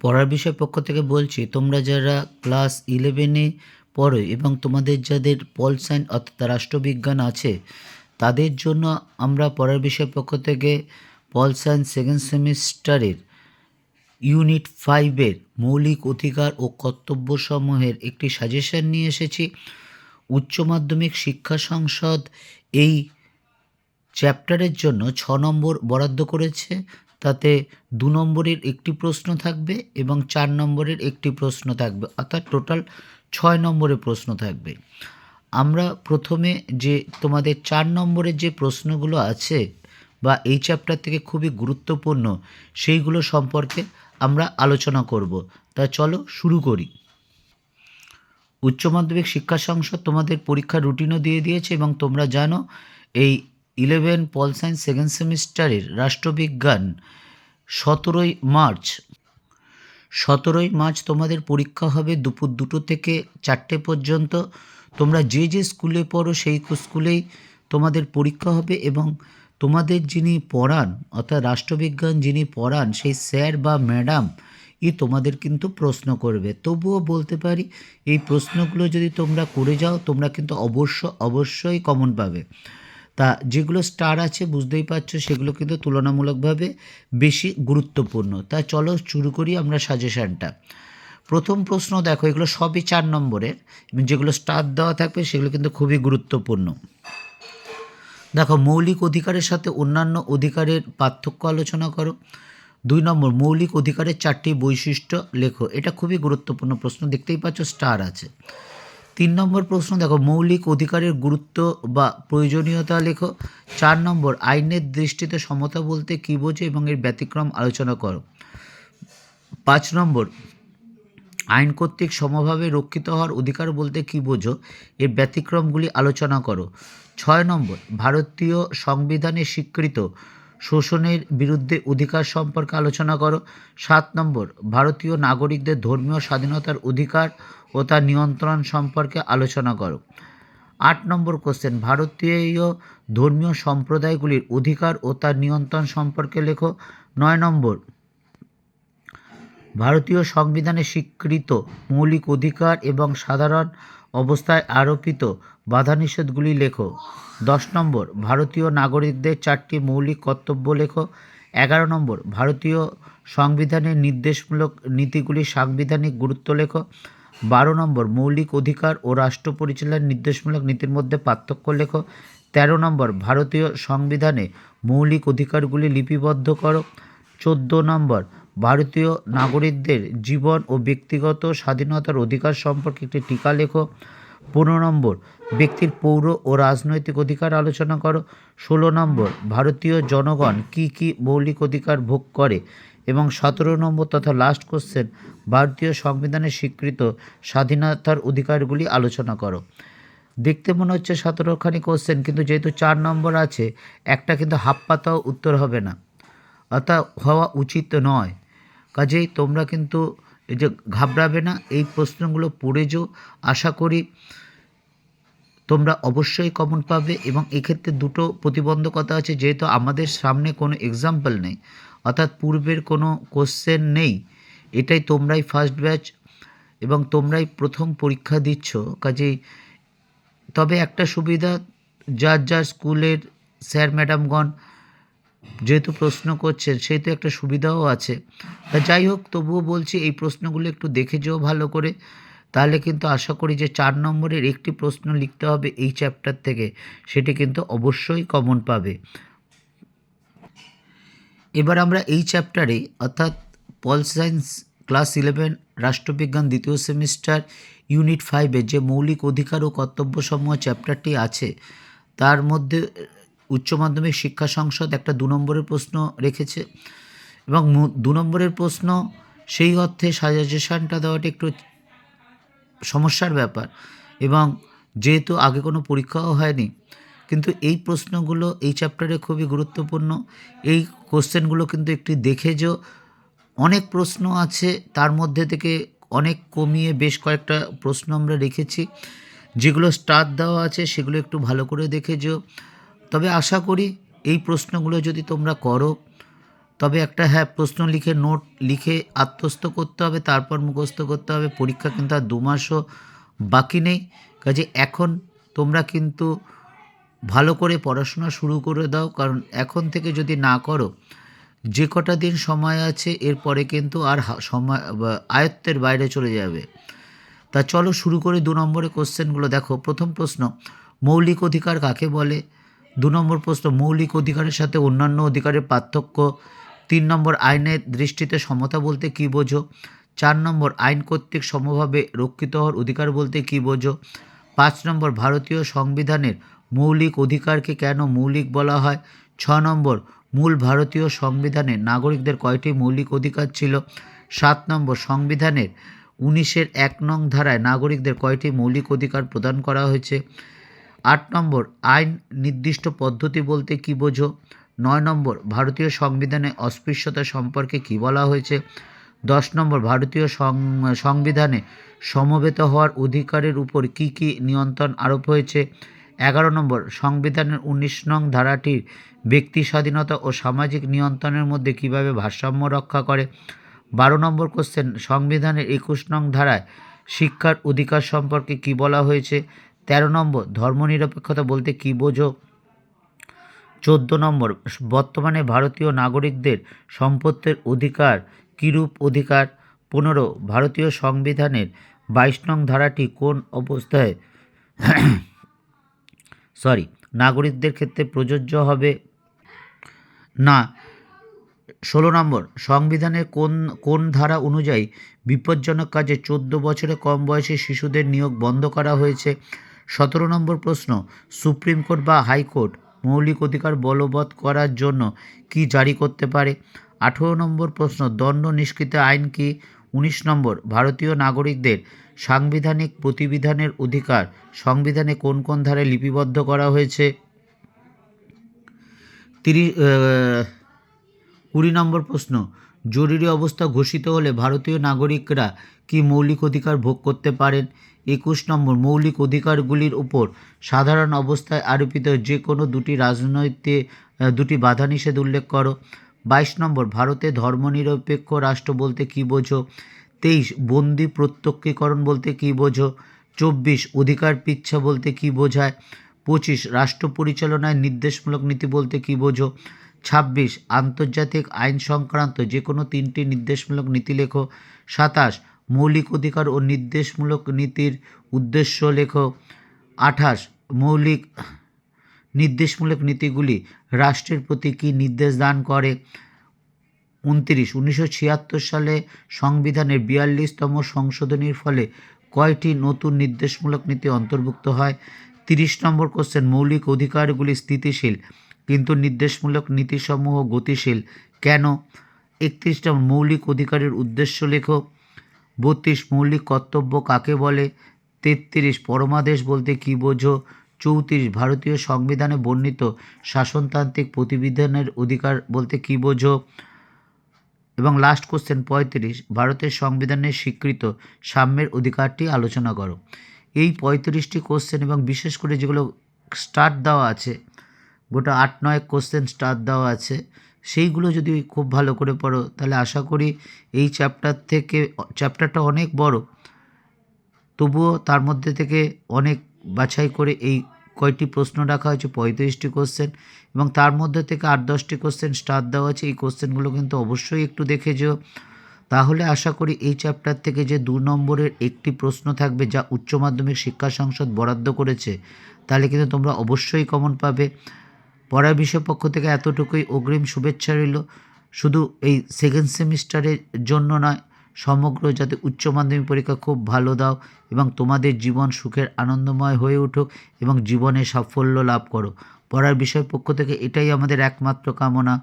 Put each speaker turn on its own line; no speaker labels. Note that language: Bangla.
পড়ার বিষয় পক্ষ থেকে বলছি, তোমরা যারা ক্লাস ইলেভেনে পড়ো এবং তোমাদের যাদের পল সায়েন্স অর্থাৎ রাষ্ট্রবিজ্ঞান আছে, তাদের জন্য আমরা পড়ার বিষয় পক্ষ থেকে পল সায়েন্স সেকেন্ড সেমিস্টারের ইউনিট ফাইভের মৌলিক অধিকার ও কর্তব্যসমূহের একটি সাজেশন নিয়ে এসেছি। উচ্চ মাধ্যমিক শিক্ষা সংসদ এই চ্যাপ্টারের জন্য ছ নম্বর বরাদ্দ করেছে। তাতে দু নম্বরের একটি প্রশ্ন থাকবে এবং চার নম্বরের একটি প্রশ্ন থাকবে, অর্থাৎ টোটাল ছয় নম্বরের প্রশ্ন থাকবে। আমরা প্রথমে যে তোমাদের চার নম্বরের যে প্রশ্নগুলো আছে বা এই চ্যাপ্টার থেকে খুবই গুরুত্বপূর্ণ সেইগুলো সম্পর্কে আমরা আলোচনা করব। তা চলো শুরু করি। উচ্চ মাধ্যমিক শিক্ষা সংসদ তোমাদের পরীক্ষার রুটিনও দিয়ে দিয়েছে এবং তোমরা জানো এই ইলেভেন পল সায়েন্স সেকেন্ড সেমিস্টারের রাষ্ট্রবিজ্ঞান সতেরোই মার্চ। সতেরোই মার্চ তোমাদের পরীক্ষা হবে দুপুর দুটো থেকে চারটে পর্যন্ত। তোমরা যে যে স্কুলে পড়ো সেই স্কুলেই তোমাদের পরীক্ষা হবে এবং তোমাদের যিনি পড়ান, অর্থাৎ রাষ্ট্রবিজ্ঞান যিনি পড়ান, সেই স্যার বা ম্যাডাম ই তোমাদের কিন্তু প্রশ্ন করবে। তবুও বলতে পারি, এই প্রশ্নগুলো যদি তোমরা করে যাও, তোমরা কিন্তু অবশ্য, অবশ্যই কমন পাবে। তা যেগুলো স্টার আছে বুঝতেই পারছ, সেগুলো কিন্তু তুলনামূলকভাবে বেশি গুরুত্বপূর্ণ। তা চলো শুরু করি আমরা সাজেশানটা প্রথম প্রশ্ন দেখো, এগুলো সবই চার নম্বরের এবং যেগুলো স্টার দেওয়া থাকবে সেগুলো কিন্তু খুবই গুরুত্বপূর্ণ। দেখো, মৌলিক অধিকারের সাথে অন্যান্য অধিকারের পার্থক্য আলোচনা করো। দুই নম্বর, মৌলিক অধিকারের চারটি বৈশিষ্ট্য লেখো। এটা খুবই গুরুত্বপূর্ণ প্রশ্ন, দেখতেই পাচ্ছ স্টার আছে। তিন নম্বর প্রশ্ন, দেখো, মৌলিক অধিকারের গুরুত্ব বা প্রয়োজনীয়তা লেখো। চার নম্বর, আইনের দৃষ্টিতে সমতা বলতে কী বোঝে এবং এর ব্যতিক্রম আলোচনা করো। পাঁচ নম্বর, আইন কর্তৃক সমভাবে রক্ষিত হওয়ার অধিকার বলতে কী বোঝো, এর ব্যতিক্রমগুলি আলোচনা করো। ছয় নম্বর, ভারতীয় সংবিধানে স্বীকৃত শোষণের বিরুদ্ধে অধিকার সম্পর্কে আলোচনা করো। সাত নম্বর, ভারতীয় নাগরিকদের ধর্মীয় স্বাধীনতার অধিকার ও তার নিয়ন্ত্রণ সম্পর্কে আলোচনা করো। আট নম্বর কোশ্চেন ভারতীয় ধর্মীয় সম্প্রদায়গুলির অধিকার ও তার নিয়ন্ত্রণ সম্পর্কে লেখো। নয় নম্বর ভারতীয় সংবিধানে স্বীকৃত মৌলিক অধিকার এবং সাধারণ অবস্থায় আরোপিত বাধানিষেধগুলি লেখো। দশ নম্বর, ভারতীয় নাগরিকদের চারটি মৌলিক কর্তব্য লেখো। এগারো নম্বর, ভারতীয় সংবিধানের নির্দেশমূলক নীতিগুলির সাংবিধানিক গুরুত্ব লেখো। বারো নম্বর, মৌলিক অধিকার ও রাষ্ট্র পরিচালনার নির্দেশমূলক নীতির মধ্যে পার্থক্য লেখো। তেরো নম্বর, ভারতীয় সংবিধানে মৌলিক অধিকারগুলি লিপিবদ্ধ করো। চোদ্দ নম্বর ভারতীয় নাগরিকদের জীবন ও ব্যক্তিগত স্বাধীনতার অধিকার সম্পর্কে একটি টিকা লেখো। পনেরো নম্বর, ব্যক্তির পৌর ও রাজনৈতিক অধিকার আলোচনা করো। ষোলো নম্বর, ভারতীয় জনগণ কি কি মৌলিক অধিকার ভোগ করে? এবং সতেরো নম্বর তথা লাস্ট কোশ্চেন ভারতীয় সংবিধানে স্বীকৃত স্বাধীনতার অধিকারগুলি আলোচনা করো। দেখতে মনে হচ্ছে সতেরোখানি কোশ্চেন কিন্তু যেহেতু চার নম্বর আছে, একটা কিন্তু হাফ পাতাও উত্তর হবে না। অর্থাৎ হওয়া উচিত নয়। কাজেই তোমরা কিন্তু এই যে ঘাবড়াবে না, এই প্রশ্নগুলো পড়ে যেও। আশা করি তোমরা অবশ্যই কমন পাবে এবং এক্ষেত্রে দুটো প্রতিবন্ধকতা আছে, যেহেতু আমাদের সামনে কোনো এক্সাম্পল নেই, অর্থাৎ পূর্বের কোনো কোশ্চেন নেই, এটাই তোমরাই ফার্স্ট ব্যাচ এবং তোমরাই প্রথম পরীক্ষা দিচ্ছ। কাজেই তবে একটা সুবিধা, যার যার স্কুলের স্যার ম্যাডামগণ যেহেতু প্রশ্ন করছেন সেহেতু একটা সুবিধাও আছে। তা যাই হোক, তবুও বলছি এই প্রশ্নগুলো একটু দেখে যেও ভালো করে। তাহলে কিন্তু আশা করি যে চার নম্বরের একটি প্রশ্ন লিখতে হবে এই চ্যাপ্টার থেকে। সেটি কিন্তু অবশ্যই কমন পাবে। এবার আমরা এই চ্যাপ্টারে অর্থাৎ পল সায়েন্স ক্লাস ইলেভেন রাষ্ট্রবিজ্ঞান দ্বিতীয় সেমিস্টার ইউনিট ফাইভে যে মৌলিক অধিকার ও কর্তব্যসমূহ চ্যাপ্টারটি আছে, তার মধ্যে উচ্চ মাধ্যমিক শিক্ষা সংসদ একটা দু নম্বরের প্রশ্ন রেখেছে এবং দু নম্বরের প্রশ্ন, সেই অর্থে সাজেশনটা দেওয়াটা একটু সমস্যার ব্যাপার এবং যেহেতু আগে কোনো পরীক্ষাও হয়নি, কিন্তু এই প্রশ্নগুলো এই চ্যাপ্টারে খুবই গুরুত্বপূর্ণ। এই কোশ্চেনগুলো কিন্তু একটি দেখে যে অনেক প্রশ্ন আছে, তার মধ্যে থেকে অনেক কমিয়ে বেশ কয়েকটা প্রশ্ন আমরা রেখেছি। যেগুলো স্টার দেওয়া আছে, সেগুলো একটু ভালো করে দেখে যেও তবে আশা করি এই প্রশ্নগুলো যদি তোমরা করো, তবে একটা হ্যাঁ প্রশ্ন লিখে, নোট লিখে আত্মস্থ করতে হবে, তারপর মুখস্থ করতে হবে, পরীক্ষা কিন্তু আর দু মাসও বাকি নেই। কাজে এখন তোমরা কিন্তু ভালো করে পড়াশোনা শুরু করে দাও, কারণ এখন থেকে যদি না করো, যে কটা দিন সময় আছে, এরপরে কিন্তু আর সময় আয়ত্তের বাইরে চলে যাবে। তা চলো শুরু করে দু নম্বরে কোশ্চেনগুলো দেখো, প্রথম প্রশ্ন, মৌলিক অধিকার কাকে বলে? দু নম্বর প্রশ্ন, মৌলিক অধিকারের সাথে অন্যান্য অধিকারের পার্থক্য। তিন নম্বর, আইনের দৃষ্টিতে সমতা বলতে কী বোঝো? চার নম্বর, আইন কর্তৃক সমভাবে রক্ষিত হওয়ার অধিকার বলতে কী বোঝো? পাঁচ নম্বর, ভারতীয় সংবিধানের মৌলিক অধিকারকে কেন মৌলিক বলা হয়? ছ নম্বর, মূল ভারতীয় সংবিধানে নাগরিকদের কয়টি মৌলিক অধিকার ছিল? সাত নম্বর, সংবিধানের উনিশের এক নং ধারায় নাগরিকদের কয়টি মৌলিক অধিকার প্রদান করা হয়েছে? আট নম্বর, আইন নির্দিষ্ট পদ্ধতি বলতে কী বোঝো? নয় নম্বর, ভারতীয় সংবিধানে অস্পৃশ্যতা সম্পর্কে কী বলা হয়েছে? দশ নম্বর, ভারতীয় সংবিধানে সমবেত হওয়ার অধিকারের উপর কী কী নিয়ন্ত্রণ আরোপ হয়েছে? এগারো নম্বর, সংবিধানের উনিশ নং ধারাটির ব্যক্তি স্বাধীনতা ও সামাজিক নিয়ন্ত্রণের মধ্যে কীভাবে ভারসাম্য রক্ষা করে? বারো নম্বর কোশ্চেন সংবিধানের একুশ নং ধারায় শিক্ষার অধিকার সম্পর্কে কী বলা হয়েছে? তেরো নম্বর, ধর্মনিরপেক্ষতা বলতে কী বোঝো? চোদ্দ নম্বর, বর্তমানে ভারতীয় নাগরিকদের সম্পত্তির অধিকার কিরূপ অধিকার? পনেরো, ভারতীয় সংবিধানের বাইশ নং ধারাটি কোন অবস্থায়? সরি, নাগরিকদের ক্ষেত্রে প্রযোজ্য হবে? না, ষোলো নম্বর, সংবিধানের কোন কোন ধারা অনুযায়ী বিপজ্জনক কাজে চোদ্দ বছরে কম বয়সী শিশুদের নিয়োগ বন্ধ করা হয়েছে? সতেরো নম্বর প্রশ্ন, সুপ্রিম কোর্ট বা হাইকোর্ট মৌলিক অধিকার বলবৎ করার জন্য কি জারি করতে পারে? আঠেরো নম্বর প্রশ্ন, দণ্ড নিষ্কৃত আইন কি? উনিশ নম্বর, ভারতীয় নাগরিকদের সাংবিধানিক প্রতিবিধানের অধিকার সংবিধানে কোন কোন ধারে লিপিবদ্ধ করা হয়েছে? তিরিশ কুড়ি নম্বর প্রশ্ন জরুরি অবস্থা ঘোষিত হলে ভারতীয় নাগরিকরা কি মৌলিক অধিকার ভোগ করতে পারেন? একুশ নম্বর, মৌলিক অধিকারগুলির উপর সাধারণ অবস্থায় আরোপিত যে কোনো দুটি রাজনৈতিক দুটি বাধা নিষেধ উল্লেখ করো। বাইশ নম্বর, ভারতে ধর্মনিরপেক্ষ রাষ্ট্র বলতে কী বোঝো? তেইশ, বন্দি প্রত্যক্ষীকরণ বলতে কী বোঝো? চব্বিশ, অধিকার পিচ্ছা বলতে কী বোঝায়? পঁচিশ, রাষ্ট্র পরিচালনায় নির্দেশমূলক নীতি বলতে কী বোঝো? ছাব্বিশ, আন্তর্জাতিক আইন সংক্রান্ত যে কোনো তিনটি নির্দেশমূলক নীতি লেখো। সাতাশ, মৌলিক অধিকার ও নির্দেশমূলক নীতির উদ্দেশ্য লেখো। আঠাশ, মৌলিক নির্দেশমূলক নীতিগুলি রাষ্ট্রের প্রতি কী নির্দেশ দান করে? উনত্রিশ, উনিশশো ছিয়াত্তর সালে সংবিধানের বিয়াল্লিশতম সংশোধনীর ফলে কয়টি নতুন নির্দেশমূলক নীতি অন্তর্ভুক্ত হয়? তিরিশ নম্বর কোশ্চেন মৌলিক অধিকারগুলি স্থিতিশীল। কিন্তু নির্দেশমূলক নীতিসমূহ গতিশীল। কেন? একত্রিশটা মৌলিক অধিকারের উদ্দেশ্য লেখো। বত্রিশ মৌলিক কর্তব্য কাকে বলে? তেত্রিশ পরমাদেশ বলতে কী বোঝো? চৌত্রিশ ভারতীয় সংবিধানে বর্ণিত শাসনতান্ত্রিক প্রতিবিধানের অধিকার বলতে কী বোঝো? এবং লাস্ট কোশ্চেন পঁয়ত্রিশ, ভারতের সংবিধানের স্বীকৃত সাম্যের অধিকারটি আলোচনা করো। এই পঁয়ত্রিশটি কোশ্চেন এবং বিশেষ করে যেগুলো স্টার্ট দেওয়া আছে গোটা আট নয় কোশ্চেন স্টার্ট দেওয়া আছে। সেইগুলো যদি খুব ভালো করে পড়ো, তাহলে আশা করি এই চ্যাপ্টার থেকে চ্যাপ্টারটা অনেক বড়। তবুও তার মধ্যে থেকে অনেক বাছাই করে এই কয়টি প্রশ্ন রাখা হয়েছে, পঁয়ত্রিশটি কোশ্চেন এবং তার মধ্যে থেকে আট দশটি কোশ্চেন স্টার দেওয়া আছে। এই কোশ্চেনগুলো কিন্তু অবশ্যই একটু দেখে যেও। তাহলে আশা করি এই চ্যাপ্টার থেকে যে দু নম্বরের একটি প্রশ্ন থাকবে, যা উচ্চ মাধ্যমিক শিক্ষা সংসদ বরাদ্দ করেছে, তাহলে কিন্তু তোমরা অবশ্যই কমন পাবে। পড়ার বিষয় পক্ষ থেকে এতটুকুই অগ্রিম শুভেচ্ছা রইল। শুধু এই সেকেন্ড সেমিস্টারের জন্য নয়, সমগ্র যাতে উচ্চ মাধ্যমিক পরীক্ষা খুব ভালো দাও এবং তোমাদের জীবন সুখের আনন্দময় হয়ে উঠুক এবং জীবনে সাফল্য লাভ করো। পড়ার বিষয় পক্ষ থেকে এটাই আমাদের একমাত্র কামনা।